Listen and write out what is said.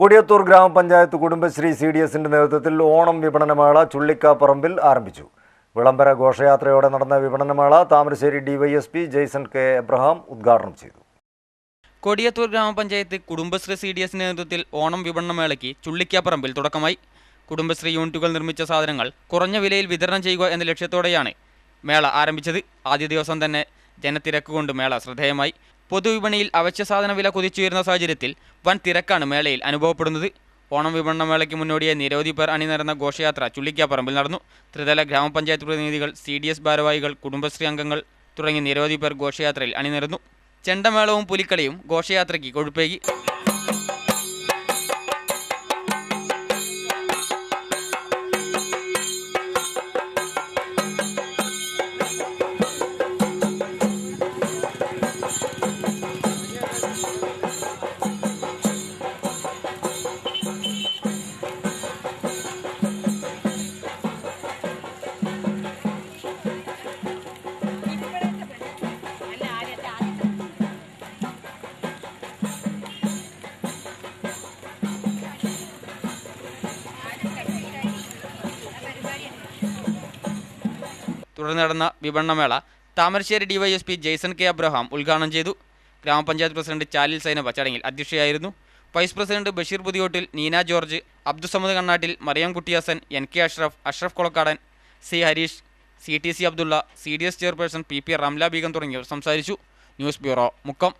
കൊടിയത്തൂർ ഗ്രാമപഞ്ചായത്ത് Kudumbashree C D എസിന്റെ നേതൃത്വത്തിൽ ഓണം വിപണനമേള ചുള്ളിക്കാപ്പറമ്പിൽ ആരംഭിച്ചു. വിളംബര ഘോഷയാത്രയോടെ നടന്ന വിപണനമേള താമരശ്ശേരി ഡിവൈഎസ്പി ജെയ്സൺ കെ എബ്രഹാം ഉദ്ഘാടനം ചെയ്തു. കൊടിയത്തൂർ ഗ്രാമപഞ്ചായത്ത് കുടുംബശ്രീ സി ഡി എസിന്റെ നേതൃത്വത്തിൽ ഓണം വിപണനമേളയ്ക്ക് ചുള്ളിക്കാപ്പറമ്പിൽ തുടക്കമായി. കുടുംബശ്രീ യൂണിറ്റുകൾ നിർമ്മിച്ച സാധനങ്ങൾ കുറഞ്ഞ വിലയിൽ വിതരണം ചെയ്യുക എന്ന ലക്ഷ്യത്തോടെയാണ് മേള ആരംഭിച്ചത്. ആദ്യ ദിവസം തന്നെ ജനത്തിരക്ക് കൊണ്ട് മേള ശ്രദ്ധേയമായി. പൊതുവിപണിയിൽ അവശ്യ സാധന വില കുതിച്ചുയരുന്ന സാഹചര്യത്തിൽ വൻ തിരക്കാണ് മേളയിൽ അനുഭവപ്പെടുന്നത്. ഓണം വിപണന മേളയ്ക്ക് മുന്നോടിയായി നിരവധി പേർ അണിനിരന്ന ഘോഷയാത്ര ചുള്ളിക്കാപ്പറമ്പിൽ നടന്നു. ത്രിതല ഗ്രാമപഞ്ചായത്ത് പ്രതിനിധികൾ സി ഡി എസ് ഭാരവാഹികൾ കുടുംബശ്രീ അംഗങ്ങൾ തുടങ്ങി നിരവധി പേർ ഘോഷയാത്രയിൽ അണിനിരന്നു. ചെണ്ടമേളവും പുലിക്കളിയും ഘോഷയാത്രയ്ക്ക് കൊഴുപ്പേകി. തുടർന്ന് നടന്ന വിപണനമേള താമരശ്ശേരി ഡിവൈഎസ്പി ജെയ്സൺ കെ അബ്രഹാം ഉദ്ഘാടനം ചെയ്തു. ഗ്രാമപഞ്ചായത്ത് പ്രസിഡന്റ് ചാലിൽ സൈനബ ചടങ്ങിൽ അധ്യക്ഷയായിരുന്നു. Vice president Basheer Puthiyottil Neena George Abdussamad Kannattil Mariyam Kuttiyasan N K Ashraf Ashraf Kolakkadan C Harish C T C Abdulla C D S chairperson P P Ramla Beegum തുടങ്ങിയവർ സംസാരിച്ചു. News bureau Mukkam.